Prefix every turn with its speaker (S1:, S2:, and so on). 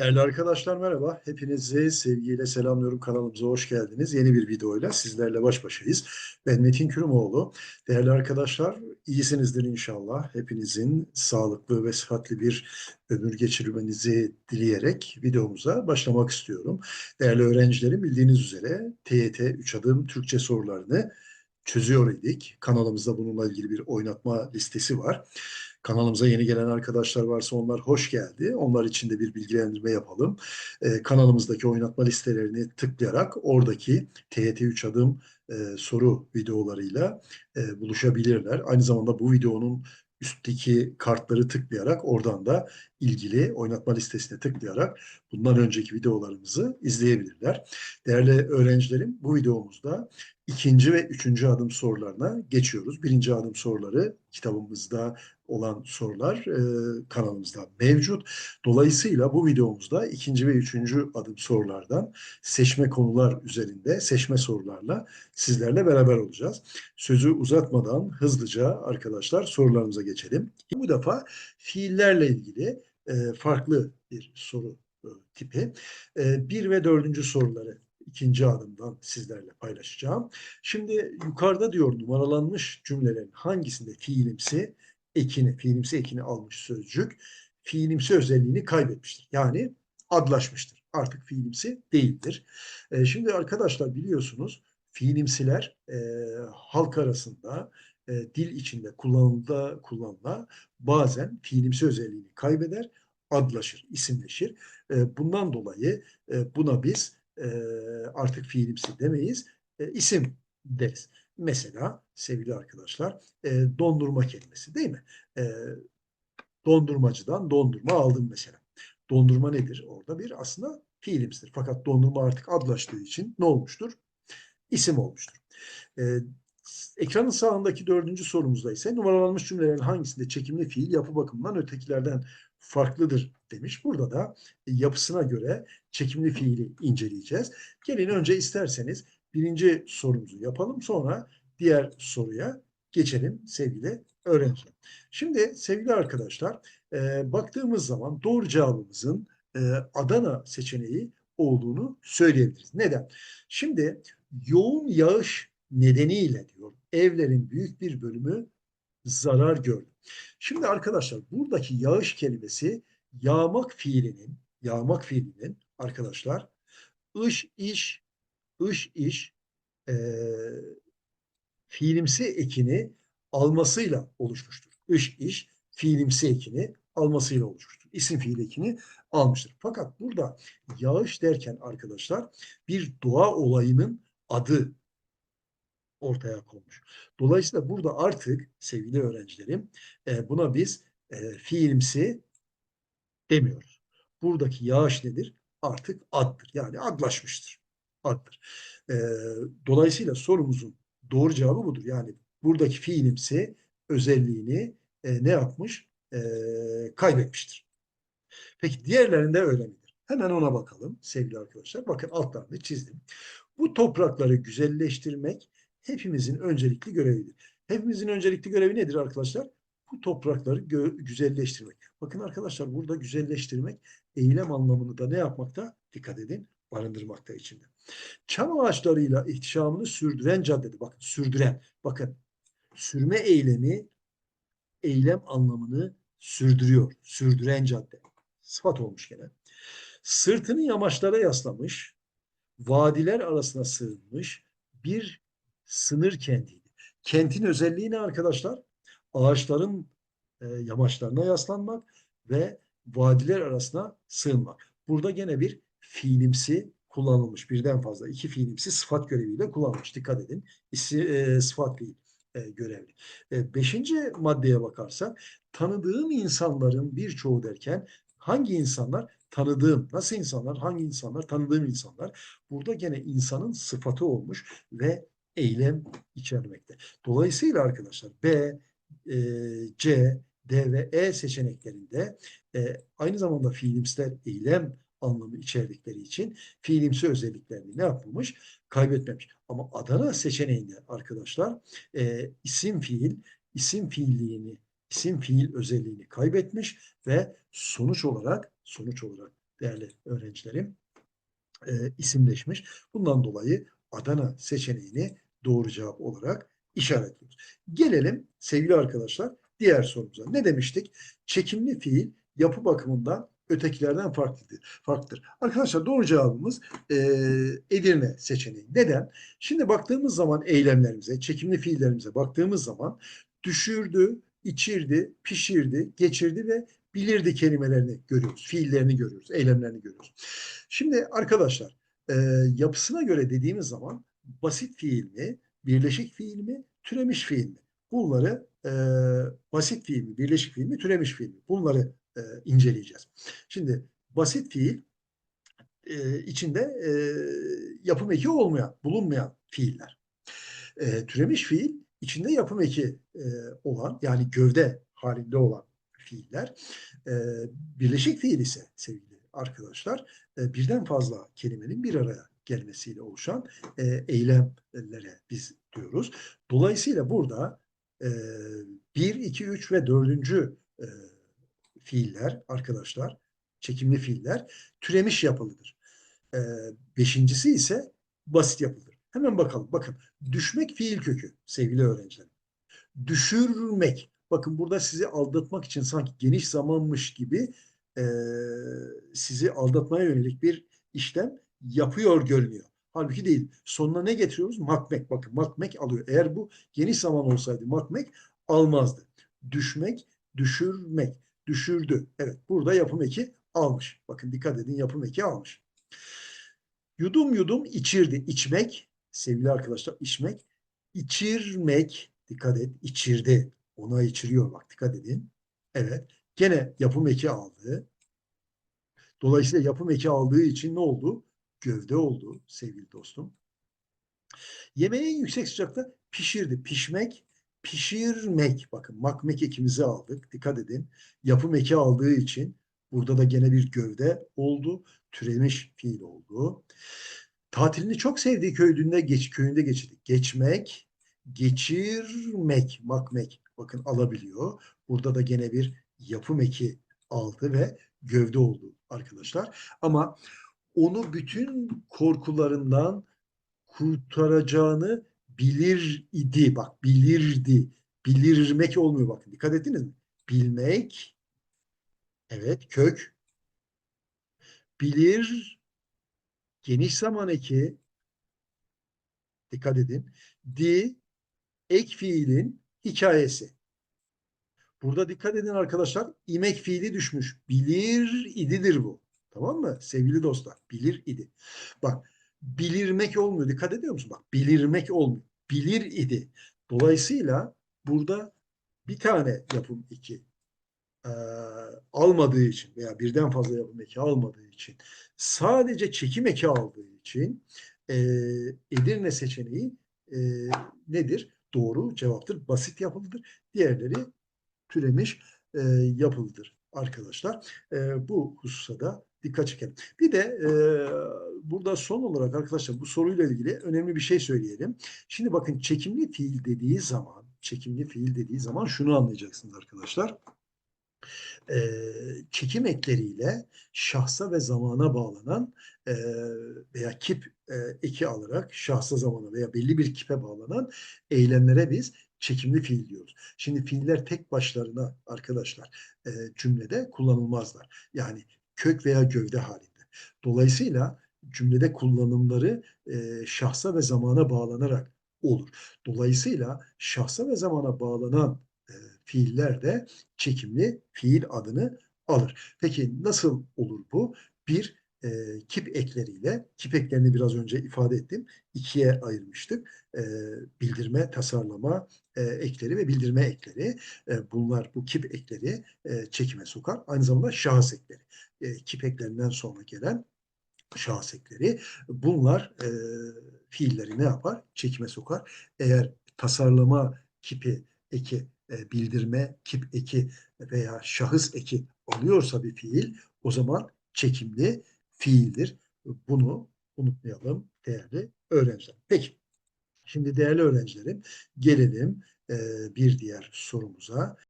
S1: Değerli arkadaşlar merhaba. Hepinizi sevgiyle selamlıyorum. Kanalımıza hoş geldiniz. Yeni bir videoyla sizlerle baş başayız. Ben Metin Kürümoğlu. Değerli arkadaşlar iyisinizdir inşallah. Hepinizin sağlıklı ve sıhhatli bir ömür geçirmenizi dileyerek videomuza başlamak istiyorum. Değerli öğrencilerim bildiğiniz üzere TYT 3 adım Türkçe sorularını çözüyor idik. Kanalımızda bununla ilgili bir oynatma listesi var. Kanalımıza yeni gelen arkadaşlar varsa onlar hoş geldi. Onlar için de bir bilgilendirme yapalım. Ee, kanalımızdaki oynatma listelerini tıklayarak oradaki TYT 3 adım e, soru videolarıyla e, buluşabilirler. Aynı zamanda bu videonun üstteki kartları tıklayarak oradan da ilgili oynatma listesine tıklayarak bundan önceki videolarımızı izleyebilirler. Değerli öğrencilerim bu videomuzda ikinci ve üçüncü adım sorularına geçiyoruz. Birinci adım soruları kitabımızda olan sorular e, kanalımızda mevcut. Dolayısıyla bu videomuzda ikinci ve üçüncü adım sorulardan seçme konular üzerinde seçme sorularla sizlerle beraber olacağız. Sözü uzatmadan hızlıca arkadaşlar sorularımıza geçelim. Bu defa fiillerle ilgili e, farklı bir soru e, tipi. E, bir ve dördüncü soruları ikinci adımdan sizlerle paylaşacağım. Şimdi yukarıda diyor numaralanmış cümlelerin hangisinde fiilimsi ekini, fiilimsi ekini almış sözcük fiilimsi özelliğini kaybetmiştir. Yani adlaşmıştır. Artık fiilimsi değildir. E, şimdi arkadaşlar biliyorsunuz fiilimsiler e, halk arasında e, dil içinde kullanıla kullanıla bazen fiilimsi özelliğini kaybeder, adlaşır, isimleşir. E, bundan dolayı e, buna biz e, artık fiilimsi demeyiz, e, isim deriz. Mesela sevgili arkadaşlar e, dondurma kelimesi değil mi? E, dondurmacıdan dondurma aldım mesela. Dondurma nedir? Orada bir aslında fiilimsidir. Fakat dondurma artık adlaştığı için ne olmuştur? İsim olmuştur. E, ekranın sağındaki dördüncü sorumuzda ise numaralanmış cümlelerin hangisinde çekimli fiil yapı bakımından ötekilerden farklıdır demiş. Burada da yapısına göre çekimli fiili inceleyeceğiz. Gelin önce isterseniz birinci sorumuzu yapalım. Sonra diğer soruya geçelim sevgili öğrenciler. Şimdi sevgili arkadaşlar e, baktığımız zaman doğru cevabımızın e, Adana seçeneği olduğunu söyleyebiliriz. Neden? Şimdi yoğun yağış nedeniyle diyor evlerin büyük bir bölümü zarar gördü. Şimdi arkadaşlar buradaki yağış kelimesi yağmak fiilinin yağmak fiilinin arkadaşlar ış iş ış iş e, fiilimsi ekini almasıyla oluşmuştur. Iş iş fiilimsi ekini almasıyla oluşmuştur. İsim fiil ekini almıştır. Fakat burada yağış derken arkadaşlar bir doğa olayının adı ortaya konmuş. Dolayısıyla burada artık sevgili öğrencilerim e, buna biz e, fiilimsi demiyoruz. Buradaki yağış nedir? Artık addır. Yani adlaşmıştır. Addır. E, dolayısıyla sorumuzun doğru cevabı budur. Yani buradaki fiilimsi özelliğini e, ne yapmış? E, kaybetmiştir. Peki diğerlerinde öyle midir? Hemen ona bakalım sevgili arkadaşlar. Bakın altlarını çizdim. Bu toprakları güzelleştirmek hepimizin öncelikli görevidir. Hepimizin öncelikli görevi nedir arkadaşlar? Bu toprakları güzelleştirmek. Bakın arkadaşlar burada güzelleştirmek eylem anlamını da ne yapmakta? Dikkat edin barındırmakta içinde. Çam ağaçlarıyla ihtişamını sürdüren caddede, bakın sürdüren, bakın sürme eylemi eylem anlamını sürdürüyor. Sürdüren cadde. Sıfat olmuş gene. Sırtını yamaçlara yaslamış, vadiler arasına sığınmış bir sınır kentiydi. Kentin özelliği ne arkadaşlar? Ağaçların e, yamaçlarına yaslanmak ve vadiler arasına sığınmak. Burada gene bir fiilimsi kullanılmış. Birden fazla iki fiilimsi sıfat göreviyle kullanılmış. Dikkat edin. İsi, e, sıfat fiil e, görevli. E, beşinci maddeye bakarsak tanıdığım insanların birçoğu derken hangi insanlar? Tanıdığım. Nasıl insanlar? Hangi insanlar? Tanıdığım insanlar. Burada gene insanın sıfatı olmuş ve eylem içermekte. Dolayısıyla arkadaşlar B, e, C, D ve E seçeneklerinde e, aynı zamanda fiilimsler eylem anlamı içerdikleri için fiilimsi özelliklerini ne yapılmış? Kaybetmemiş. Ama Adana seçeneğinde arkadaşlar e, isim fiil, isim fiilliğini, isim fiil özelliğini kaybetmiş ve sonuç olarak sonuç olarak değerli öğrencilerim e, isimleşmiş. Bundan dolayı Adana seçeneğini doğru cevap olarak işaretliyoruz. Gelelim sevgili arkadaşlar diğer sorumuza. Ne demiştik? Çekimli fiil yapı bakımından ötekilerden farklıdır. farklıdır. Arkadaşlar doğru cevabımız e, Edirne seçeneği. Neden? Şimdi baktığımız zaman eylemlerimize, çekimli fiillerimize baktığımız zaman düşürdü, içirdi, pişirdi, geçirdi ve bilirdi kelimelerini görüyoruz. Fiillerini görüyoruz, eylemlerini görüyoruz. Şimdi arkadaşlar e, yapısına göre dediğimiz zaman basit fiil mi, birleşik fiil mi, türemiş fiil mi? Bunları e, basit fiil mi, birleşik fiil mi, türemiş fiil mi? Bunları e, inceleyeceğiz. Şimdi basit fiil e, içinde e, yapım eki olmayan, bulunmayan fiiller. E, türemiş fiil içinde yapım eki e, olan yani gövde halinde olan fiiller. E, birleşik fiil ise sevgili arkadaşlar e, birden fazla kelimenin bir araya gelmesiyle oluşan e, eylemlere biz diyoruz. Dolayısıyla burada e, 1, 2, 3 ve 4. E, fiiller arkadaşlar, çekimli fiiller türemiş yapılıdır. E, beşincisi ise basit yapılıdır. Hemen bakalım. Bakın düşmek fiil kökü sevgili öğrencilerim. Düşürmek. Bakın burada sizi aldatmak için sanki geniş zamanmış gibi e, sizi aldatmaya yönelik bir işlem yapıyor görünüyor. Halbuki değil. Sonuna ne getiriyoruz? Makmek. Bakın makmek alıyor. Eğer bu geniş zaman olsaydı makmek almazdı. Düşmek, düşürmek, düşürdü. Evet burada yapım eki almış. Bakın dikkat edin yapım eki almış. Yudum yudum içirdi. İçmek, sevgili arkadaşlar içmek, içirmek, dikkat et, içirdi. Ona içiriyor bak dikkat edin. Evet. Gene yapım eki aldı. Dolayısıyla yapım eki aldığı için ne oldu? Gövde oldu sevgili dostum. Yemeği yüksek sıcakta pişirdi. Pişmek, pişirmek. Bakın makmek ekimizi aldık. Dikkat edin. Yapım eki aldığı için burada da gene bir gövde oldu. Türemiş fiil oldu. Tatilini çok sevdiği köyünde geç köyünde geçirdi. Geçmek, geçirmek, makmek bakın alabiliyor. Burada da gene bir yapım eki aldı ve gövde oldu arkadaşlar. Ama onu bütün korkularından kurtaracağını bilir idi. Bak bilirdi. Bilirmek olmuyor bakın. Dikkat ettiniz mi? Bilmek evet kök bilir geniş zaman eki dikkat edin. Di ek fiilin hikayesi. Burada dikkat edin arkadaşlar. imek fiili düşmüş. Bilir ididir bu. Tamam mı? Sevgili dostlar. Bilir idi. Bak bilirmek olmuyor. Dikkat ediyor musun? Bak bilirmek olmuyor. Bilir idi. Dolayısıyla burada bir tane yapım iki e, almadığı için veya birden fazla yapım eki almadığı için sadece çekim eki aldığı için e, Edirne seçeneği e, nedir? Doğru cevaptır. Basit yapılıdır. Diğerleri türemiş e, yapılıdır arkadaşlar. E, bu hususa da dikkat çekelim. Bir de e, burada son olarak arkadaşlar bu soruyla ilgili önemli bir şey söyleyelim. Şimdi bakın çekimli fiil dediği zaman çekimli fiil dediği zaman şunu anlayacaksınız arkadaşlar e, çekim ekleriyle şahsa ve zamana bağlanan e, veya kip e, eki alarak şahsa zamana veya belli bir kipe bağlanan eylemlere biz çekimli fiil diyoruz. Şimdi fiiller tek başlarına arkadaşlar e, cümlede kullanılmazlar. Yani kök veya gövde halinde. Dolayısıyla cümlede kullanımları e, şahsa ve zamana bağlanarak olur. Dolayısıyla şahsa ve zamana bağlanan e, fiiller de çekimli fiil adını alır. Peki nasıl olur bu? Bir, e, kip ekleriyle, kip eklerini biraz önce ifade ettim, ikiye ayırmıştık. E, bildirme, tasarlama e, ekleri ve bildirme ekleri. E, bunlar, bu kip ekleri e, çekime sokar. Aynı zamanda şahıs ekleri. E, kip eklerinden sonra gelen şahıs ekleri. Bunlar e, fiilleri ne yapar? Çekime sokar. Eğer tasarlama kipi eki e, bildirme kip eki veya şahıs eki alıyorsa bir fiil o zaman çekimli fiildir. Bunu unutmayalım değerli öğrenciler. Peki şimdi değerli öğrencilerim gelelim e, bir diğer sorumuza.